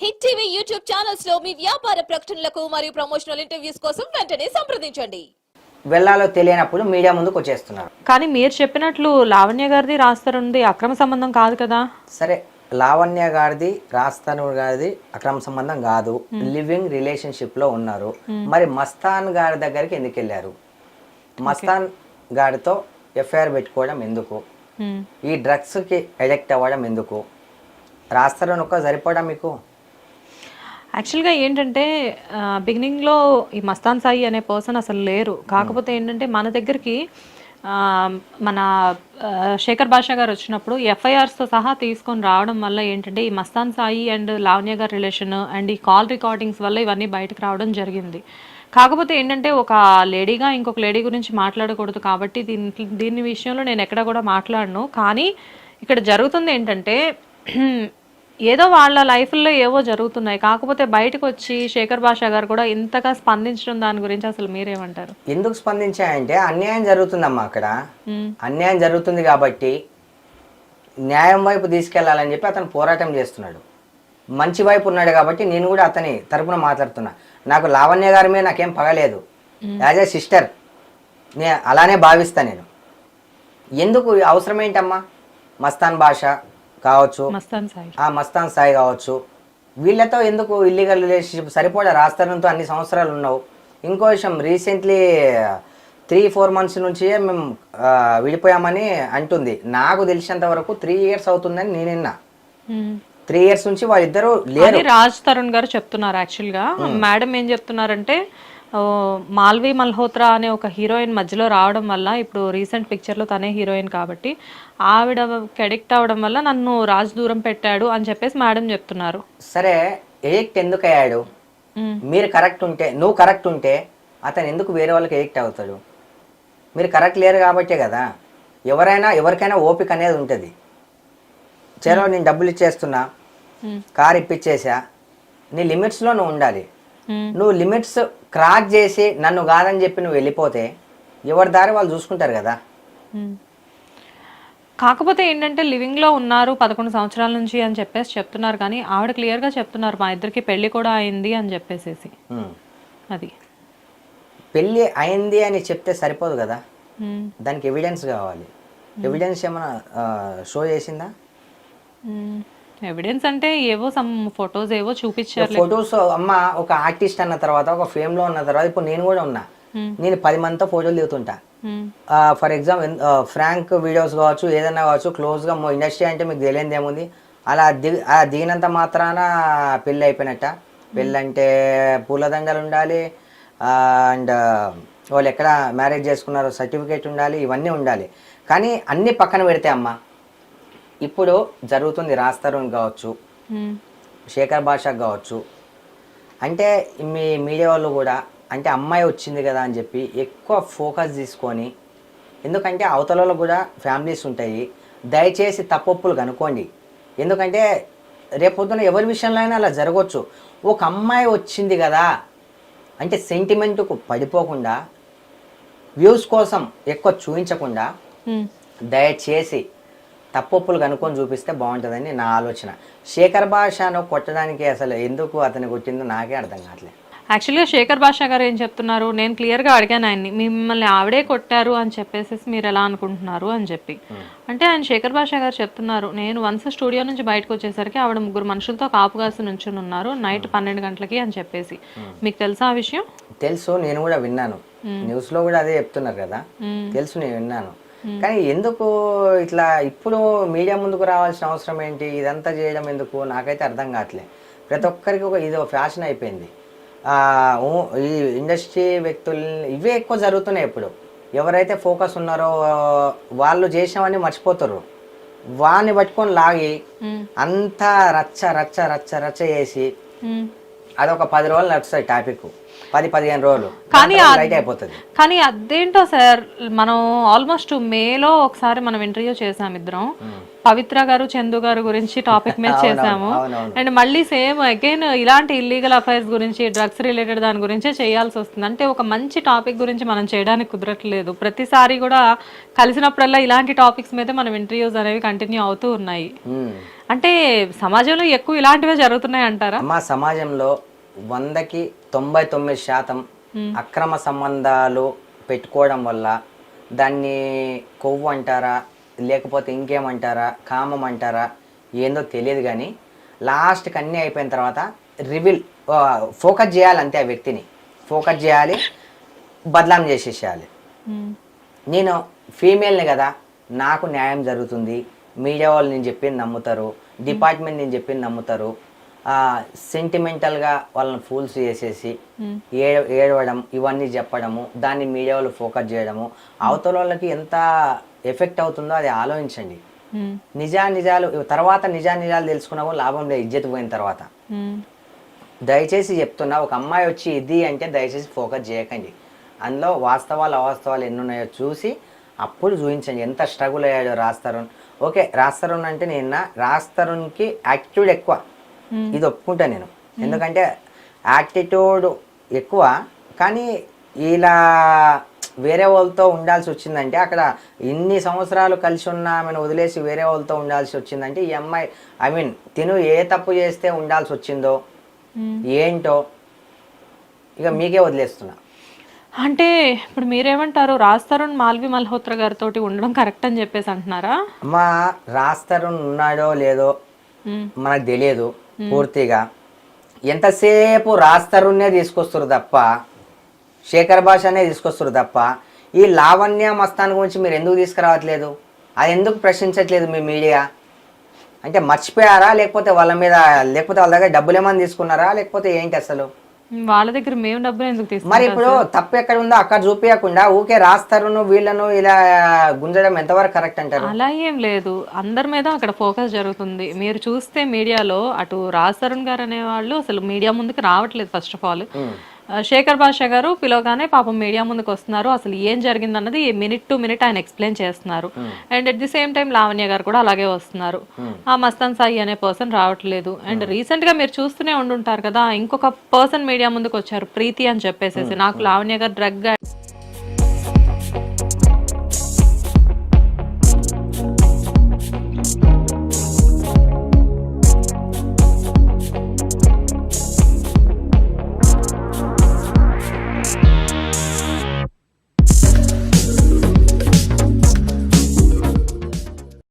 Hit TV YouTube ఛానల్స్లో మీ వ్యాపార ప్రకటనలకు మరియు ప్రమోషనల్ ఇంటర్వ్యూస్ కోసం వెంటనే సంప్రదించండి. వెళ్ళాలో తెలియనప్పుడు మీడియా ముందుకు వచ్చేస్తున్నారు. కానీ మీరు చెప్పినట్లు లావణ్య గారిది రాస్తారుంది అక్రమ సంబంధం కాదు కదా? సరే లావణ్య గారిది రాస్తాను గారిది అక్రమ సంబంధం కాదు. లివింగ్ రిలేషన్షిప్లో ఉన్నారు మరి మస్తాన్ గారి దగ్గరికి ఎందుకు వెళ్ళారు? మస్తాన్ గారితో ఎఫ్ఐఆర్ పెట్టుకోవడం ఎందుకు. ఈ డ్రగ్స్కి అడిక్ట్ అవ్వడం ఎందుకు? రాస్తారని ఒక్క సరిపోవడం మీకు? యాక్చువల్గా ఏంటంటే బిగినింగ్లో ఈ మస్తాన్ సాయి అనే పర్సన్ అసలు లేరు. కాకపోతే ఏంటంటే మన దగ్గరికి మన శేఖర్ భాషా గారు వచ్చినప్పుడు ఎఫ్ఐఆర్స్తో సహా తీసుకొని రావడం వల్ల ఏంటంటే ఈ మస్తాన్ సాయి అండ్ లావణ్య గారి రిలేషన్ అండ్ ఈ కాల్ రికార్డింగ్స్ వల్ల ఇవన్నీ బయటకు రావడం జరిగింది. కాకపోతే ఏంటంటే ఒక లేడీగా ఇంకొక లేడీ గురించి మాట్లాడకూడదు కాబట్టి దీని దీని విషయంలో నేను ఎక్కడ కూడా మాట్లాడను. కానీ ఇక్కడ జరుగుతుంది ఏంటంటే ఏదో వాళ్ళ లైఫ్లో ఏవో జరుగుతున్నాయి. కాకపోతే బయటకు వచ్చి శేఖర్ భాషా గారు కూడా ఇంతగా స్పందించడం దాని గురించి అసలు మీరేమంటారు? ఎందుకు స్పందించాయంటే అన్యాయం జరుగుతుందమ్మా అక్కడ. అన్యాయం జరుగుతుంది కాబట్టి న్యాయం వైపు తీసుకెళ్ళాలని చెప్పి అతను పోరాటం చేస్తున్నాడు. మంచి వైపు ఉన్నాడు కాబట్టి నేను కూడా అతని తరపున మాట్లాడుతున్నా. నాకు లావణ్య గారి మీద నాకేం పగలేదు యాజ్ ఏ సిస్టర్ నే అలానే భావిస్తా నేను. ఎందుకు అవసరం ఏంటమ్మా? మస్తాన్ భాష కావచ్చు. మస్తాన్ సాయి. ఆ మస్తాన్ సాయి కావచ్చు. వీళ్ళతో ఎందుకు ఇల్లీగల్ రిలేషన్షిప్ సరిపోడా రాస్తారంతో అన్ని సంవత్సరాలు ఉన్నావు ఇంకో విషయం రీసెంట్లీ త్రీ ఫోర్ మంత్స్ నుంచి మేము విడిపోయామని అంటుంది. నాకు తెలిసినంత వరకు త్రీ ఇయర్స్ అవుతుందని నేను విన్నా. మ్మ్. త్రీ ఇయర్స్ నుంచి వాళ్ళిద్దరూ లేరు. రాజ్ తరుణ్ గారు చెప్తున్నారు యాక్చువల్గా మేడం ఏం చెప్తున్నారంటే మాల్వి మల్హోత్రా అనే ఒక హీరోయిన్ మధ్యలో రావడం వల్ల ఇప్పుడు రీసెంట్ పిక్చర్లో తనే హీరోయిన్ కాబట్టి ఆవిడ అడిక్ట్ అవ్వడం వల్ల నన్ను రాజ్ దూరం పెట్టాడు అని చెప్పేసి మేడం చెప్తున్నారు సరే ఎడిక్ట్ ఎందుకు అయ్యాడు. మీరు కరెక్ట్ ఉంటే నువ్వు కరెక్ట్ ఉంటే అతను ఎందుకు వేరే వాళ్ళకి ఎడిక్ట్ అవుతాడు మీరు కరెక్ట్ లేరు కాబట్టే కదా ఎవరైనా ఎవరికైనా ఓపిక అనేది ఉంటుంది చలో నేను డబ్బులు ఇచ్చేస్తున్నా. కార్ ఇప్పించేసా నీ లిమిట్స్లో నువ్వు ఉండాలి. నువ్వు లిమిట్స్ క్రాస్ చేసి నన్ను కాదని చెప్పి నువ్వు వెళ్ళిపోతే ఎవరి దారి వాళ్ళు చూసుకుంటారు కదా మ్మ్. కాకపోతే ఏంటంటే లివింగ్లో ఉన్నారు పదకొండు సంవత్సరాల నుంచి అని చెప్పేసి చెప్తున్నారు కానీ ఆవిడ క్లియర్గా చెప్తున్నారు మా ఇద్దరికి పెళ్ళి కూడా అయింది అని చెప్పేసేసి ఉమ్. అది పెళ్ళి అయింది అని చెప్తే సరిపోదు కదా. దానికి ఎవిడెన్స్ కావాలి ఎవిడెన్స్ ఏమైనా షో చేసిందా. ఎవిడెన్స్ అంటే ఏవో సమ్ ఫొటోస్ ఏవో చూపించారు ఫొటోస్ అమ్మ ఒక ఆర్టిస్ట్ అన్న తర్వాత ఒక ఫేమ్లో ఉన్న తర్వాత ఇప్పుడు నేను కూడా ఉన్నా. మ్మ్. నేను పది మందితో ఫోటోలు దిగుతుంటా. ఫర్ ఎగ్జాంపుల్ ఫ్రాంక్ వీడియోస్ కావచ్చు ఏదైనా కావచ్చు క్లోజ్గా ఇండస్ట్రీ అంటే మీకు తెలియదు ఏముంది? అలా దిగి అలా దిగినంత మాత్రాన పెళ్ళి అయిపోయినట్ట. పెళ్ళి అంటే పూలదండలు ఉండాలి అండ్ వాళ్ళు ఎక్కడ మ్యారేజ్ చేసుకున్నారో సర్టిఫికేట్ ఉండాలి ఇవన్నీ ఉండాలి. కానీ అన్ని పక్కన పెడితే అమ్మ ఇప్పుడు జరుగుతుంది రాస్తారుని కావచ్చు. శేఖర్ భాషకు కావచ్చు అంటే మీ మీడియా వాళ్ళు కూడా అంటే అమ్మాయి వచ్చింది కదా అని చెప్పి ఎక్కువ ఫోకస్ తీసుకొని ఎందుకంటే అవతలలో కూడా ఫ్యామిలీస్ ఉంటాయి దయచేసి తప్పొప్పులు కనుక్కోండి ఎందుకంటే రేపొద్దున ఎవరి విషయంలో అయినా అలా జరగవచ్చు ఒక అమ్మాయి వచ్చింది కదా అంటే సెంటిమెంట్కు పడిపోకుండా వ్యూస్ కోసం ఎక్కువ చూపించకుండా. దయచేసి తప్పొప్పులు కనుక్కొని చూపిస్తే బాగుంటుందని నా ఆలోచన. శేఖర్ భాషను కొట్టడానికి అసలు ఎందుకు అతను కొట్టిందో నాకే అర్థం కావట్లేదు. యాక్చువల్గా శేఖర్ భాషా గారు ఏం చెప్తున్నారు? నేను క్లియర్గా అడిగాను ఆయన్ని. మిమ్మల్ని ఆవిడే కొట్టారు అని చెప్పేసి మీరు ఎలా అనుకుంటున్నారు అని చెప్పి. అంటే ఆయన శేఖర్ భాషా గారు చెప్తున్నారు నేను వన్స్ స్టూడియో నుంచి బయటకు వచ్చేసరికి ఆవిడ ముగ్గురు మనుషులతో కాపు కాసి నుంచుని ఉన్నారు నైట్ పన్నెండు గంటలకి అని చెప్పేసి. మీకు తెలుసా ఆ విషయం? తెలుసు నేను కూడా విన్నాను. న్యూస్లో కూడా అదే చెప్తున్నారు కదా. తెలుసు నేను విన్నాను. కానీ ఎందుకు ఇట్లా ఇప్పుడు మీడియా ముందుకు రావాల్సిన అవసరం ఏంటి? ఇదంతా చేయడం ఎందుకు? నాకైతే అర్థం కావట్లేదు ప్రతి ఒక్కరికి ఒక ఇది ఫ్యాషన్ అయిపోయింది. ఈ ఇండస్ట్రీ వ్యక్తులు ఇవే ఎక్కువ జరుగుతున్నాయి ఇప్పుడు. ఎవరైతే ఫోకస్ ఉన్నారో వాళ్ళు చేసినవన్నీ మర్చిపోతారు వాడిని పట్టుకొని లాగి మ్మ్. అంతా రచ్చ రచ్చ రచ్చ రచ్చ చేసి మ్మ్. అదొక పది రోజులు నడుస్తుంది టాపిక్. పది పదిహేను రోజులు. కానీ అయిపోతుంది కానీ అదేంటో సార్ మనం ఆల్మోస్ట్ మేలో ఒకసారి మనం ఇంటర్వ్యూ చేసాం ఇద్దరం. పవిత్ర గారు చందు గారు గురించి టాపిక్ మీద చేసాము. అండ్ మళ్ళీ సేమ్ అగైన్ ఇలాంటి ఇల్లీగల్ అఫైర్స్ గురించి డ్రగ్స్ రిలేటెడ్ దాని గురించే చేయాల్సి వస్తుంది. అంటే ఒక మంచి టాపిక్ గురించి మనం చేయడానికి కుదరట్లేదు. ప్రతిసారి కూడా కలిసినప్పుడల్లా ఇలాంటి టాపిక్స్ మీద మనం ఇంటర్వ్యూస్ అనేవి కంటిన్యూ అవుతూ ఉన్నాయి. అంటే సమాజంలో ఎక్కువ ఇలాంటివే జరుగుతున్నాయి అంటారా అమ్మ సమాజంలో వందకి తొంభై తొమ్మిది శాతం అక్రమ సంబంధాలు పెట్టుకోవడం వల్ల దాన్ని కొవ్వు అంటారా లేకపోతే ఇంకేమంటారా కామం అంటారా ఏందో తెలియదు కానీ లాస్ట్కి అన్నీ అయిపోయిన తర్వాత రివిల్ ఫోకస్ చేయాలి అంతే ఆ వ్యక్తిని. ఫోకస్ చేయాలి బదలాం చేసేసేయాలి. నేను ఫీమేల్ని కదా నాకు న్యాయం జరుగుతుంది మీడియా వాళ్ళు నేను చెప్పింది నమ్ముతారు డిపార్ట్మెంట్ నేను చెప్పింది నమ్ముతారు సెంటిమెంటల్గా వాళ్ళని ఫూల్స్ చేసేసి ఏ ఏడవడం ఇవన్నీ చెప్పడము దాన్ని మీడియా వాళ్ళు ఫోకస్ చేయడము అవతల వాళ్ళకి ఎంత ఎఫెక్ట్ అవుతుందో అది ఆలోచించండి. ఉమ్, నిజా నిజాలు తర్వాత నిజా నిజాలు తెలుసుకున్నా లాభం లేదు ఇజ్జత్ పోయిన తర్వాత. దయచేసి చెప్తున్నా ఒక అమ్మాయి వచ్చి ఇది అంటే దయచేసి ఫోకస్ చేయకండి. అందులో వాస్తవాలు అవాస్తవాలు ఎన్ని ఉన్నాయో చూసి అప్పుడు చూపించండి. ఎంత స్ట్రగుల్ అయ్యాడో రాస్తరుణ్. ఓకే రాస్తరుణ్ అంటే నేను రాస్తరుణ్కి యాటిట్యూడ్ ఎక్కువ. ఇది ఒప్పుకుంటా నేను. ఎందుకంటే యాటిట్యూడ్ ఎక్కువ. కానీ ఇలా వేరే వాళ్ళతో ఉండాల్సి వచ్చిందంటే అక్కడ ఇన్ని సంవత్సరాలు కలిసి ఉన్న ఆమెను వదిలేసి వేరే వాళ్ళతో ఉండాల్సి వచ్చిందంటే ఈ అమ్మాయి ఐ మీన్ తిను ఏ తప్పు చేస్తే ఉండాల్సి వచ్చిందో ఉమ్. ఏంటో ఇక మీకే వదిలేస్తున్నా. అంటే ఇప్పుడు మీరేమంటారు? రాస్తారుణ్ మాల్వి మల్హోత్రా గారితో ఉండడం కరెక్ట్ అని చెప్పేసి అంటున్నారా? అమ్మా రాస్తారు ఉన్నాడో లేదో మనకు తెలియదు. Hmm. పూర్తిగా. ఎంతసేపు రాస్తరుణ్ణే తీసుకొస్తారు తప్ప శేఖర్ భాషనే తీసుకొస్తారు తప్ప ఈ లావణ్య మస్తాన్ గురించి మీరు ఎందుకు తీసుకురావట్లేదు? అది ఎందుకు ప్రశ్నించట్లేదు మీ మీడియా? అంటే మర్చిపోయారా? లేకపోతే వాళ్ళ మీద లేకపోతే వాళ్ళ దగ్గర డబ్బులు ఏమైనా తీసుకున్నారా? లేకపోతే ఏంటి అసలు? వాళ్ళ దగ్గర మేము డబ్బులు ఎందుకు మరి తీసుకుంటాం ఇప్పుడు తప్పు ఎక్కడ ఉందో అక్కడ చూపించకుండా ఊకే రాస్తారును వీళ్ళను ఇలా గుంజడం ఎంతవరకు కరెక్ట్ అంటారు? అలా ఏం లేదు. అందరి మీద అక్కడ ఫోకస్ జరుగుతుంది. మీరు చూస్తే మీడియాలో అటు రాజ్ తరుణ్ గారు అనేవాళ్ళు అసలు మీడియా ముందుకు రావట్లేదు ఫస్ట్ ఆఫ్ ఆల్ శేఖర్ భాష గారు పిలవగానే పాపం మీడియా ముందుకు వస్తున్నారు. అసలు ఏం జరిగింది అన్నది మినిట్ టు మినిట్ ఆయన ఎక్స్ప్లెయిన్ చేస్తున్నారు. And at the same time Lavanya గారు కూడా అలాగే వస్తున్నారు. ఆ మస్తాన్ సాయి అనే పర్సన్ రావట్లేదు. అండ్ రీసెంట్గా మీరు చూస్తూనే ఉండుంటారు కదా ఇంకొక పర్సన్ మీడియా ముందుకు వచ్చారు ప్రీతి అని చెప్పేసేసి. నాకు లావణ్య గారు డ్రగ్